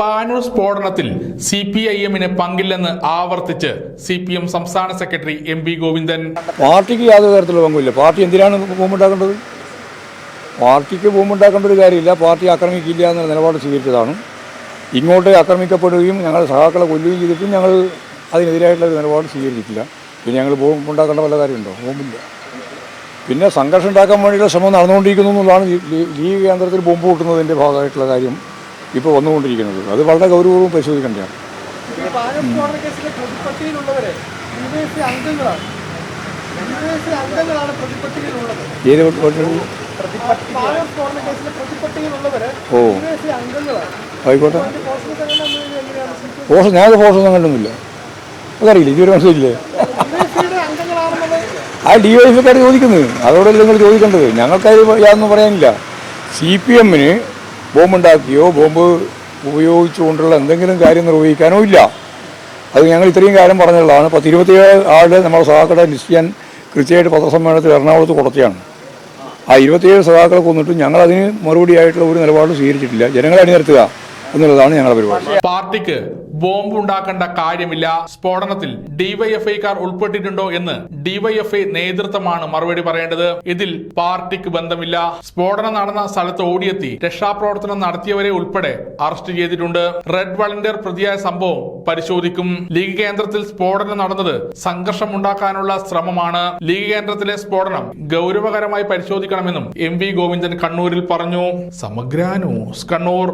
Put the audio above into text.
പാനൂർ സ്ഫോടനത്തിൽ C P I എമ്മിന് പങ്കില്ലെന്ന് ആവർത്തിച്ച് സി പി എം സംസ്ഥാന സെക്രട്ടറി എം പി ഗോവിന്ദൻ. പാർട്ടിക്ക് യാതൊരു തരത്തിലുള്ള പങ്കുമില്ല. പാർട്ടി എന്തിനാണ് ബോംബുണ്ടാക്കേണ്ടത് പാർട്ടിക്ക് ബോംബുണ്ടാക്കേണ്ട ഒരു കാര്യമില്ല. പാർട്ടി ആക്രമിക്കില്ല എന്ന നിലപാട് സ്വീകരിച്ചതാണ്. ഇങ്ങോട്ട് ആക്രമിക്കപ്പെടുകയും ഞങ്ങൾ സഹാക്കളെ കൊല്ലുകയും ചെയ്തിട്ടും ഞങ്ങൾ അതിനെതിരായിട്ടുള്ള ഒരു നിലപാട് സ്വീകരിച്ചിട്ടില്ല. പിന്നെ ഞങ്ങൾ ബോംബുണ്ടാക്കേണ്ട വല്ല കാര്യമുണ്ടോ? ബോംബില്ല പിന്നെ സംഘർഷം ഉണ്ടാക്കാൻ വേണ്ടിയുള്ള ശ്രമം നടന്നുകൊണ്ടിരിക്കുന്നു എന്നുള്ളതാണ് ലീഗ് കേന്ദ്രത്തിൽ ബോംബ് പൊട്ടുന്നതിന്റെ ഭാഗമായിട്ടുള്ള കാര്യം. ഇപ്പോൾ വന്നുകൊണ്ടിരിക്കുന്നത്. അത് വളരെ ഗൗരവവും പരിശോധിക്കേണ്ടതാണ്. ഏത് ഓ. ആയിക്കോട്ടെ. ഫോഴ്സ് ഞാനത് ഫോഷൻ ഒന്നും കണ്ടൊന്നുമില്ല അതറിയില്ല? ഇതുവരെ മനസ്സിലില്ലേ ആ ഡി വൈ എഫ്ക്കാർ ചോദിക്കുന്നത്. അതോടെ നിങ്ങൾ ചോദിക്കേണ്ടത്. ഞങ്ങൾക്കത് യാതൊന്നും പറയാനില്ല. സി പി എമ്മിന് ബോംബുണ്ടാക്കിയോ ബോംബ് ഉപയോഗിച്ചുകൊണ്ടുള്ള എന്തെങ്കിലും കാര്യം നിർവഹിക്കാനോ ഇല്ല. അത് ഞങ്ങൾ ഇത്രയും കാലം പറഞ്ഞുള്ളതാണ്. പത്ത് ഇരുപത്തിയേഴ് ആളുടെ നമ്മുടെ സഹാക്കളുടെ ലിസ്റ്റ് ഞാൻ കൃത്യമായിട്ട് പത്രസമ്മേളനത്തിൽ എറണാകുളത്ത് കൊടുത്തതാണ്. ആ ഇരുപത്തിയേഴ് സഹാക്കളെ കൊന്നിട്ടും ഞങ്ങളതിന് മറുപടിയായിട്ടുള്ള ഒരു നിലപാടും സ്വീകരിച്ചിട്ടില്ല. ജനങ്ങളെ അണിനിരത്തുക. എന്നുള്ളതാണ് ഞങ്ങളുടെ പരിപാടി. പാർട്ടിക്ക് ബോംബ് ഉണ്ടാക്കേണ്ട കാര്യമില്ല. സ്ഫോടനത്തിൽ ഡിവൈഎഫ്ഐക്കാർ ഉൾപ്പെട്ടിട്ടുണ്ടോ എന്ന് ഡിവൈഎഫ്ഐ നേതൃത്വമാണ് മറുപടി പറയേണ്ടത്. ഇതിൽ പാർട്ടിക്ക് ബന്ധമില്ല. സ്ഫോടനം നടന്ന സ്ഥലത്ത് ഓടിയെത്തി രക്ഷാപ്രവർത്തനം നടത്തിയവരെ ഉൾപ്പെടെ അറസ്റ്റ് ചെയ്തിട്ടുണ്ട്. റെഡ് വളണ്ടിയർ പ്രതിയായ സംഭവം പരിശോധിക്കും. ലീഗ് കേന്ദ്രത്തിൽ സ്ഫോടനം നടന്നത് സംഘർഷം ഉണ്ടാക്കാനുള്ള ശ്രമമാണ്. ലീഗ് കേന്ദ്രത്തിലെ സ്ഫോടനം ഗൗരവകരമായി പരിശോധിക്കണമെന്നും എം വി ഗോവിന്ദൻ കണ്ണൂരിൽ പറഞ്ഞു. സമഗ്ര ന്യൂസ് കണ്ണൂർ.